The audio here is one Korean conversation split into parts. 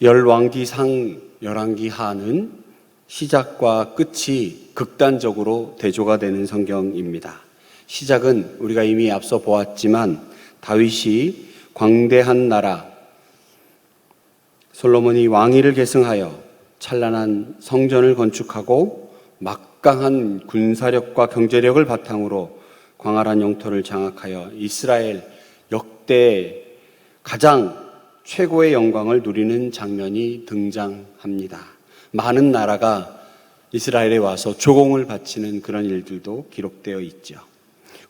열왕기상 열왕기하는 시작과 끝이 극단적으로 대조가 되는 성경입니다. 시작은 우리가 이미 앞서 보았지만 다윗이 광대한 나라 솔로몬이 왕위를 계승하여 찬란한 성전을 건축하고 막강한 군사력과 경제력을 바탕으로 광활한 영토를 장악하여 이스라엘 역대 가장 최고의 영광을 누리는 장면이 등장합니다. 많은 나라가 이스라엘에 와서 조공을 바치는 그런 일들도 기록되어 있죠.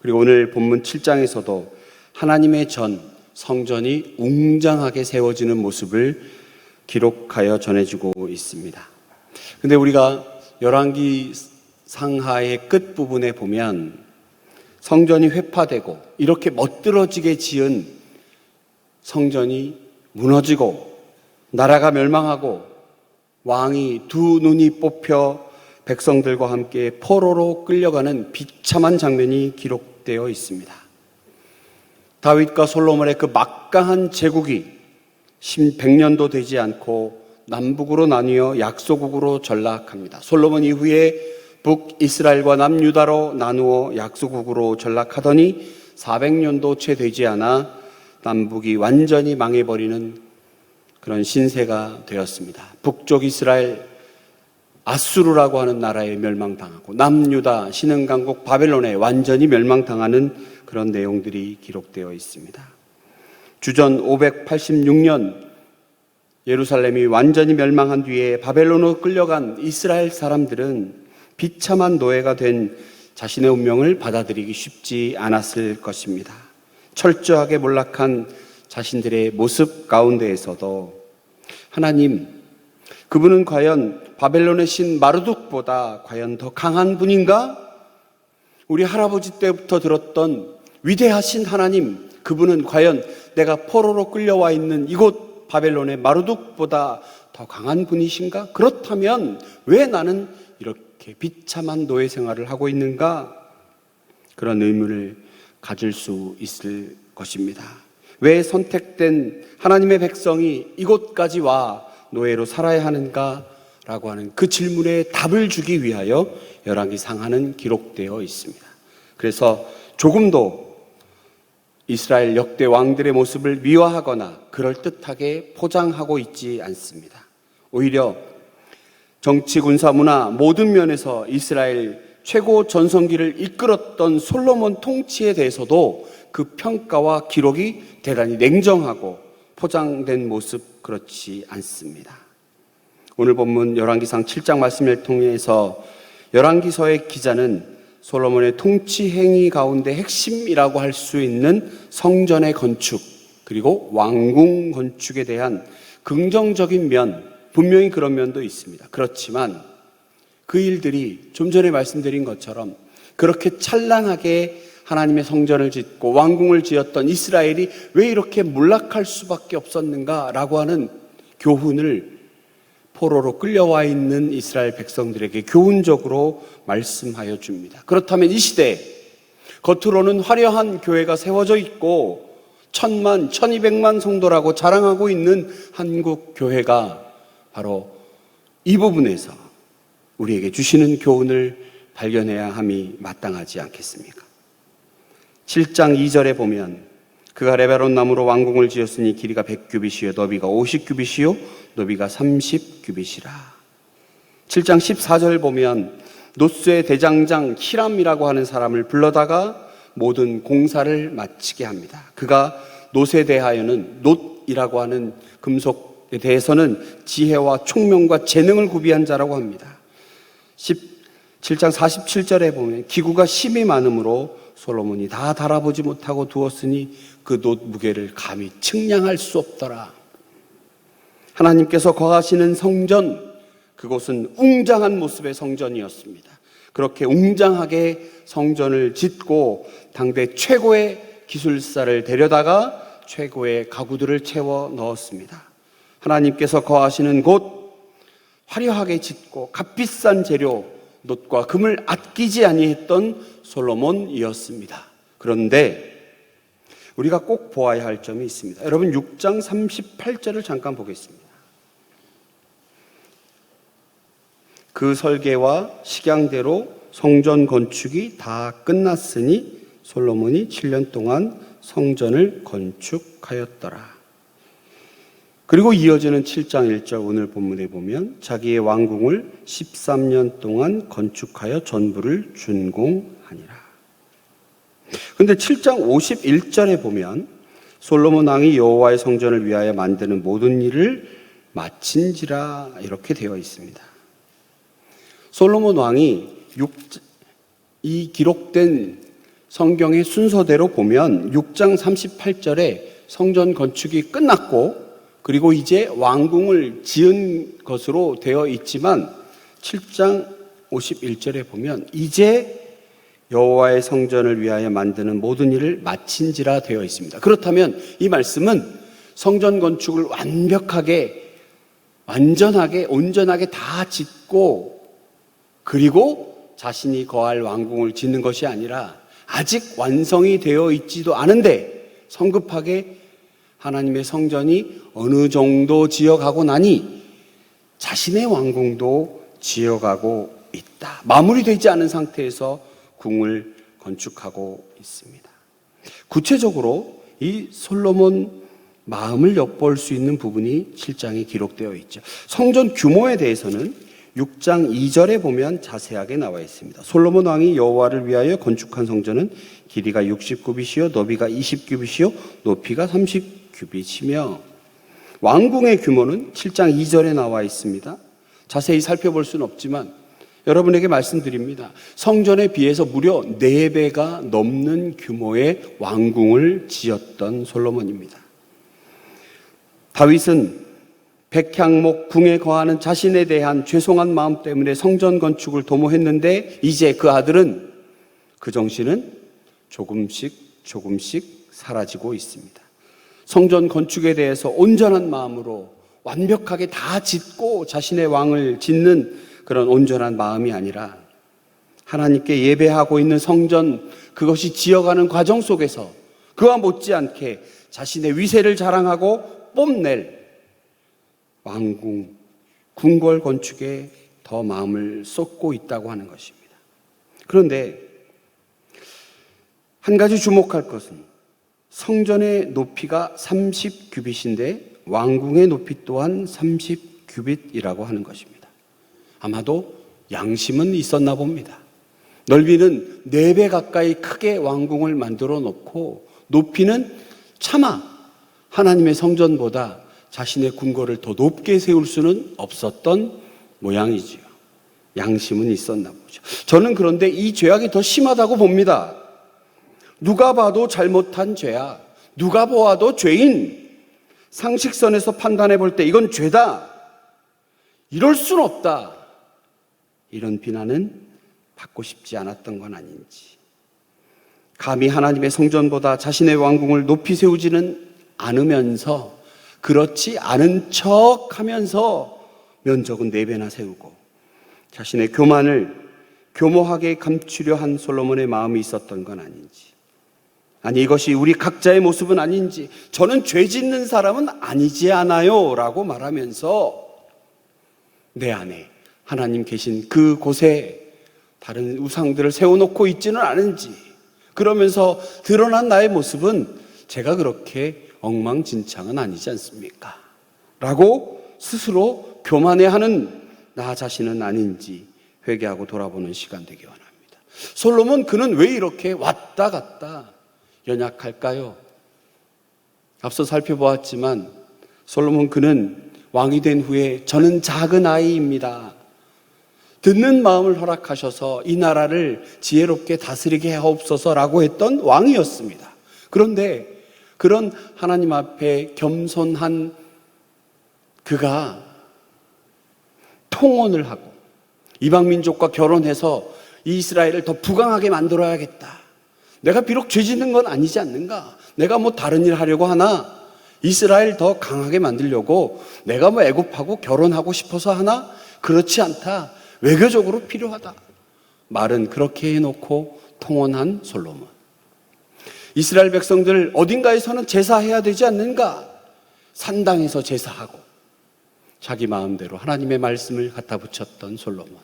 그리고 오늘 본문 7장에서도 하나님의 전 성전이 웅장하게 세워지는 모습을 기록하여 전해주고 있습니다. 근데 우리가 열왕기 상하의 끝 부분에 보면 성전이 회파되고 이렇게 멋들어지게 지은 성전이 무너지고 나라가 멸망하고 왕이 두 눈이 뽑혀 백성들과 함께 포로로 끌려가는 비참한 장면이 기록되어 있습니다. 다윗과 솔로몬의 그 막강한 제국이 100년도 되지 않고 남북으로 나뉘어 약소국으로 전락합니다. 솔로몬 이후에 북이스라엘과 남유다로 나누어 약소국으로 전락하더니 400년도 채 되지 않아 남북이 완전히 망해버리는 그런 신세가 되었습니다. 북쪽 이스라엘 아수르라고 하는 나라에 멸망당하고 남유다 신흥강국 바벨론에 완전히 멸망당하는 그런 내용들이 기록되어 있습니다. 주전 586년 예루살렘이 완전히 멸망한 뒤에 바벨론으로 끌려간 이스라엘 사람들은 비참한 노예가 된 자신의 운명을 받아들이기 쉽지 않았을 것입니다. 철저하게 몰락한 자신들의 모습 가운데에서도 하나님, 그분은 과연 바벨론의 신 마르둑보다 과연 더 강한 분인가? 우리 할아버지 때부터 들었던 위대하신 하나님, 그분은 과연 내가 포로로 끌려와 있는 이곳 바벨론의 마르둑보다 더 강한 분이신가? 그렇다면 왜 나는 이렇게 비참한 노예 생활을 하고 있는가? 그런 의문을 가질 수 있을 것입니다. 왜 선택된 하나님의 백성이 이곳까지 와 노예로 살아야 하는가? 라고 하는 그 질문에 답을 주기 위하여 열왕기 상하는 기록되어 있습니다. 그래서 조금도 이스라엘 역대 왕들의 모습을 미화하거나 그럴듯하게 포장하고 있지 않습니다. 오히려 정치, 군사, 문화 모든 면에서 이스라엘 최고 전성기를 이끌었던 솔로몬 통치에 대해서도 그 평가와 기록이 대단히 냉정하고 포장된 모습 그렇지 않습니다. 오늘 본문 열왕기상 7장 말씀을 통해서 열왕기서의 기자는 솔로몬의 통치 행위 가운데 핵심이라고 할 수 있는 성전의 건축 그리고 왕궁 건축에 대한 긍정적인 면 분명히 그런 면도 있습니다. 그렇지만 그 일들이 좀 전에 말씀드린 것처럼 그렇게 찬란하게 하나님의 성전을 짓고 왕궁을 지었던 이스라엘이 왜 이렇게 몰락할 수밖에 없었는가라고 하는 교훈을 포로로 끌려와 있는 이스라엘 백성들에게 교훈적으로 말씀하여 줍니다. 그렇다면 이 시대 겉으로는 화려한 교회가 세워져 있고 천만, 천이백만 성도라고 자랑하고 있는 한국 교회가 바로 이 부분에서 우리에게 주시는 교훈을 발견해야 함이 마땅하지 않겠습니까? 7장 2절에 보면 그가 레바론 나무로 왕궁을 지었으니 길이가 100규빗이요 너비가 50규빗이요 너비가 30규빗이라. 7장 14절 보면 노스의 대장장 히람이라고 하는 사람을 불러다가 모든 공사를 마치게 합니다. 그가 노에 대하여는 놋이라고 하는 금속에 대해서는 지혜와 총명과 재능을 구비한 자라고 합니다. 17장 47절에 보면 기구가 심이 많으므로 솔로몬이 다 달아보지 못하고 두었으니 그 놋 무게를 감히 측량할 수 없더라. 하나님께서 거하시는 성전, 그곳은 웅장한 모습의 성전이었습니다. 그렇게 웅장하게 성전을 짓고 당대 최고의 기술사를 데려다가 최고의 가구들을 채워 넣었습니다. 하나님께서 거하시는 곳, 화려하게 짓고 값비싼 재료 놋과 금을 아끼지 아니했던 솔로몬이었습니다. 그런데 우리가 꼭 보아야 할 점이 있습니다. 여러분 6장 38절을 잠깐 보겠습니다. 그 설계와 식양대로 성전 건축이 다 끝났으니 솔로몬이 7년 동안 성전을 건축하였더라. 그리고 이어지는 7장 1절 오늘 본문에 보면 자기의 왕궁을 13년 동안 건축하여 전부를 준공하니라. 근데 7장 51절에 보면 솔로몬 왕이 여호와의 성전을 위하여 만드는 모든 일을 마친지라 이렇게 되어 있습니다. 솔로몬 왕이 6, 이 기록된 성경의 순서대로 보면 6장 38절에 성전 건축이 끝났고 그리고 이제 왕궁을 지은 것으로 되어 있지만 7장 51절에 보면 이제 여호와의 성전을 위하여 만드는 모든 일을 마친지라 되어 있습니다. 그렇다면 이 말씀은 성전 건축을 완벽하게 완전하게 온전하게 다 짓고 그리고 자신이 거할 왕궁을 짓는 것이 아니라 아직 완성이 되어 있지도 않은데 성급하게 하나님의 성전이 어느 정도 지어가고 나니 자신의 왕궁도 지어가고 있다. 마무리되지 않은 상태에서 궁을 건축하고 있습니다. 구체적으로 이 솔로몬 마음을 엿볼 수 있는 부분이 7장에 기록되어 있죠. 성전 규모에 대해서는 6장 2절에 보면 자세하게 나와 있습니다. 솔로몬 왕이 여호와를 위하여 건축한 성전은 길이가 60규빗이요 너비가 20규빗이요 높이가 30 규빗이며 왕궁의 규모는 7장 2절에 나와 있습니다. 자세히 살펴볼 수는 없지만 여러분에게 말씀드립니다. 성전에 비해서 무려 4배가 넘는 규모의 왕궁을 지었던 솔로몬입니다. 다윗은 백향목 궁에 거하는 자신에 대한 죄송한 마음 때문에 성전 건축을 도모했는데 이제 그 아들은 그 정신은 조금씩 조금씩 사라지고 있습니다. 성전 건축에 대해서 온전한 마음으로 완벽하게 다 짓고 자신의 왕을 짓는 그런 온전한 마음이 아니라 하나님께 예배하고 있는 성전 그것이 지어가는 과정 속에서 그와 못지않게 자신의 위세를 자랑하고 뽐낼 왕궁, 궁궐 건축에 더 마음을 쏟고 있다고 하는 것입니다. 그런데 한 가지 주목할 것은 성전의 높이가 30규빗인데 왕궁의 높이 또한 30규빗이라고 하는 것입니다. 아마도 양심은 있었나 봅니다. 넓이는 4배 가까이 크게 왕궁을 만들어 놓고 높이는 차마 하나님의 성전보다 자신의 궁궐을 더 높게 세울 수는 없었던 모양이지요. 양심은 있었나 보죠. 저는 그런데 이 죄악이 더 심하다고 봅니다. 누가 봐도 잘못한 죄야. 누가 보아도 죄인. 상식선에서 판단해 볼 때 이건 죄다. 이럴 순 없다. 이런 비난은 받고 싶지 않았던 건 아닌지. 감히 하나님의 성전보다 자신의 왕궁을 높이 세우지는 않으면서 그렇지 않은 척 하면서 면적은 네 배나 세우고 자신의 교만을 교모하게 감추려 한 솔로몬의 마음이 있었던 건 아닌지. 아니, 이것이 우리 각자의 모습은 아닌지, 저는 죄 짓는 사람은 아니지 않아요. 라고 말하면서 내 안에 하나님 계신 그 곳에 다른 우상들을 세워놓고 있지는 않은지, 그러면서 드러난 나의 모습은 제가 그렇게 엉망진창은 아니지 않습니까? 라고 스스로 교만해하는 나 자신은 아닌지 회개하고 돌아보는 시간 되기 원합니다. 솔로몬 그는 왜 이렇게 왔다 갔다 연약할까요? 앞서 살펴보았지만 솔로몬 그는 왕이 된 후에 저는 작은 아이입니다. 듣는 마음을 허락하셔서 이 나라를 지혜롭게 다스리게 하옵소서라고 했던 왕이었습니다. 그런데 그런 하나님 앞에 겸손한 그가 통혼을 하고 이방 민족과 결혼해서 이스라엘을 더 부강하게 만들어야겠다. 내가 비록 죄 짓는 건 아니지 않는가? 내가 뭐 다른 일 하려고 하나? 이스라엘 더 강하게 만들려고 내가 뭐 애굽하고 결혼하고 싶어서 하나? 그렇지 않다. 외교적으로 필요하다. 말은 그렇게 해놓고 통혼한 솔로몬. 이스라엘 백성들 어딘가에서는 제사해야 되지 않는가? 산당에서 제사하고 자기 마음대로 하나님의 말씀을 갖다 붙였던 솔로몬.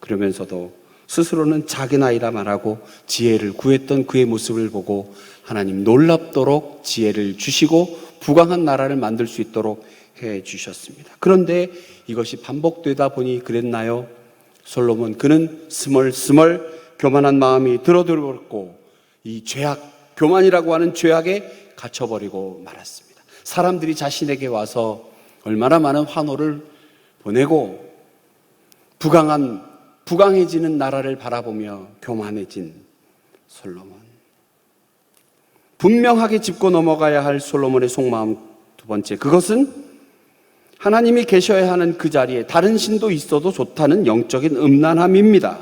그러면서도 스스로는 작은 아이라 말하고 지혜를 구했던 그의 모습을 보고 하나님 놀랍도록 지혜를 주시고 부강한 나라를 만들 수 있도록 해 주셨습니다. 그런데 이것이 반복되다 보니 그랬나요? 솔로몬 그는 스멀스멀 교만한 마음이 들어들었고 이 죄악 교만이라고 하는 죄악에 갇혀버리고 말았습니다. 사람들이 자신에게 와서 얼마나 많은 환호를 보내고 부강한 부강해지는 나라를 바라보며 교만해진 솔로몬. 분명하게 짚고 넘어가야 할 솔로몬의 속마음 두 번째. 그것은 하나님이 계셔야 하는 그 자리에 다른 신도 있어도 좋다는 영적인 음란함입니다.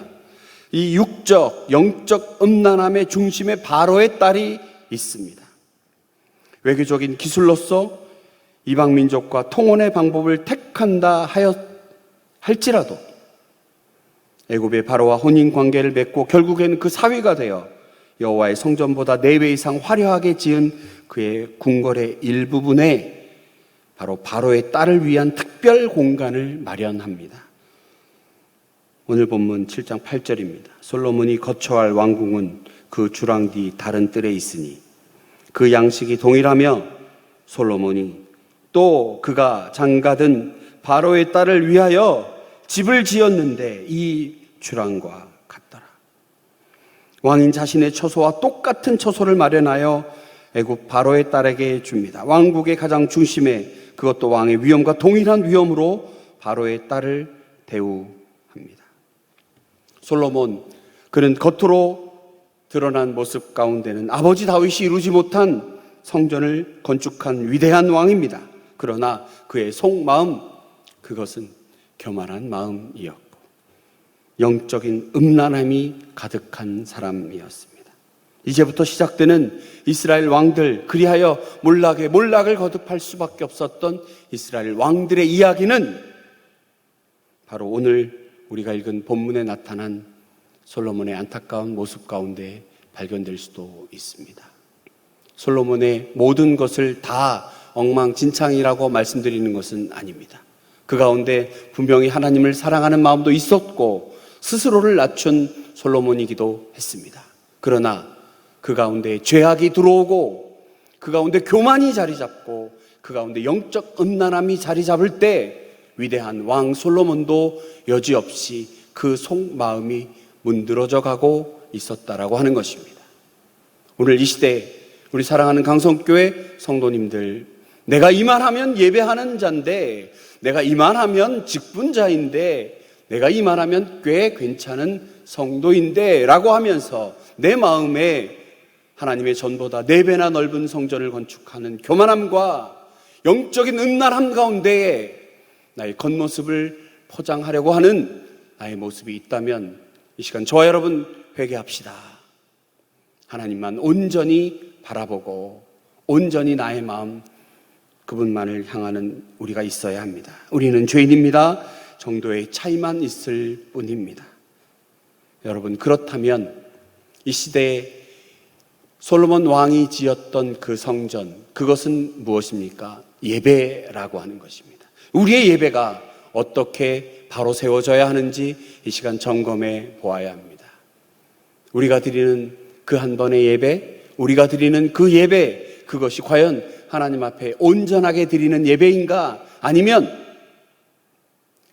이 육적, 영적 음란함의 중심에 바로의 딸이 있습니다. 외교적인 기술로서 이방 민족과 통혼의 방법을 택한다 하여 할지라도 애굽의 바로와 혼인 관계를 맺고 결국에는 그 사위가 되어 여호와의 성전보다 네 배 이상 화려하게 지은 그의 궁궐의 일부분에 바로 바로의 딸을 위한 특별 공간을 마련합니다. 오늘 본문 7장 8절입니다. 솔로몬이 거처할 왕궁은 그 주랑 뒤 다른 뜰에 있으니 그 양식이 동일하며 솔로몬이 또 그가 장가든 바로의 딸을 위하여 집을 지었는데 이 주랑과 같더라. 왕인 자신의 처소와 똑같은 처소를 마련하여 애굽 바로의 딸에게 줍니다. 왕국의 가장 중심에 그것도 왕의 위엄과 동일한 위엄으로 바로의 딸을 대우합니다. 솔로몬 그는 겉으로 드러난 모습 가운데는 아버지 다윗이 이루지 못한 성전을 건축한 위대한 왕입니다. 그러나 그의 속마음 그것은 교만한 마음이었고 영적인 음란함이 가득한 사람이었습니다. 이제부터 시작되는 이스라엘 왕들 그리하여 몰락에 몰락을 거듭할 수밖에 없었던 이스라엘 왕들의 이야기는 바로 오늘 우리가 읽은 본문에 나타난 솔로몬의 안타까운 모습 가운데 발견될 수도 있습니다. 솔로몬의 모든 것을 다 엉망진창이라고 말씀드리는 것은 아닙니다. 그 가운데 분명히 하나님을 사랑하는 마음도 있었고 스스로를 낮춘 솔로몬이기도 했습니다. 그러나 그 가운데 죄악이 들어오고 그 가운데 교만이 자리 잡고 그 가운데 영적 음란함이 자리 잡을 때 위대한 왕 솔로몬도 여지없이 그 속마음이 문드러져 가고 있었다라고 하는 것입니다. 오늘 이 시대 우리 사랑하는 강성교회 성도님들 내가 이만하면 예배하는 자인데 내가 이만하면 직분자인데 내가 이만하면 꽤 괜찮은 성도인데 라고 하면서 내 마음에 하나님의 전보다 네 배나 넓은 성전을 건축하는 교만함과 영적인 음란함 가운데에 나의 겉모습을 포장하려고 하는 나의 모습이 있다면 이 시간 저와 여러분 회개합시다. 하나님만 온전히 바라보고 온전히 나의 마음 그분만을 향하는 우리가 있어야 합니다. 우리는 죄인입니다. 정도의 차이만 있을 뿐입니다. 여러분 그렇다면 이 시대에 솔로몬 왕이 지었던 그 성전 그것은 무엇입니까? 예배라고 하는 것입니다. 우리의 예배가 어떻게 바로 세워져야 하는지 이 시간 점검해 보아야 합니다. 우리가 드리는 그 한 번의 예배, 우리가 드리는 그 예배, 그것이 과연 하나님 앞에 온전하게 드리는 예배인가? 아니면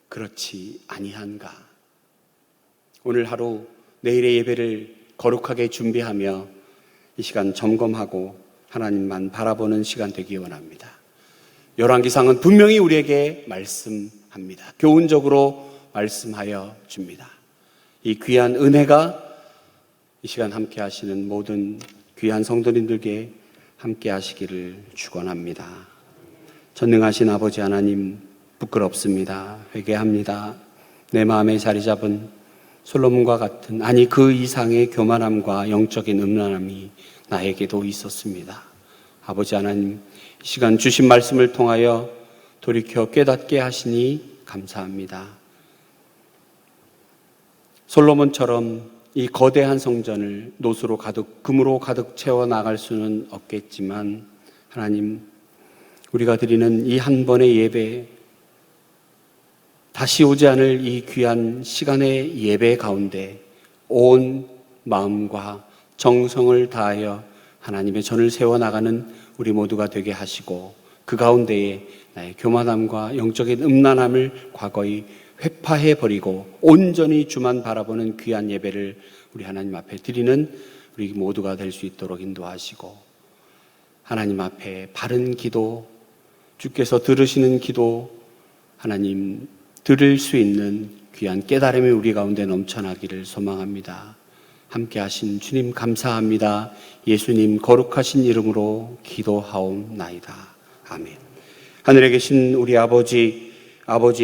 그렇지 아니한가? 오늘 하루 내일의 예배를 거룩하게 준비하며 이 시간 점검하고 하나님만 바라보는 시간 되기 원합니다. 열왕기상은 분명히 우리에게 말씀합니다. 교훈적으로 말씀하여 줍니다. 이 귀한 은혜가 이 시간 함께 하시는 모든 귀한 성도님들께 함께 하시기를 축원합니다. 전능하신 아버지 하나님 부끄럽습니다. 회개합니다. 내 마음에 자리 잡은 솔로몬과 같은 아니 그 이상의 교만함과 영적인 음란함이 나에게도 있었습니다. 아버지 하나님 시간 주신 말씀을 통하여 돌이켜 깨닫게 하시니 감사합니다. 솔로몬처럼 이 거대한 성전을 노수로 가득, 금으로 가득 채워 나갈 수는 없겠지만, 하나님, 우리가 드리는 이 한 번의 예배, 다시 오지 않을 이 귀한 시간의 예배 가운데 온 마음과 정성을 다하여 하나님의 전을 세워나가는 우리 모두가 되게 하시고 그 가운데에 나의 교만함과 영적인 음란함을 과거의 회파해 버리고 온전히 주만 바라보는 귀한 예배를 우리 하나님 앞에 드리는 우리 모두가 될 수 있도록 인도하시고 하나님 앞에 바른 기도 주께서 들으시는 기도 하나님 들을 수 있는 귀한 깨달음이 우리 가운데 넘쳐나기를 소망합니다. 함께 하신 주님 감사합니다. 예수님 거룩하신 이름으로 기도하옵나이다. 아멘. 하늘에 계신 우리 아버지, 아버지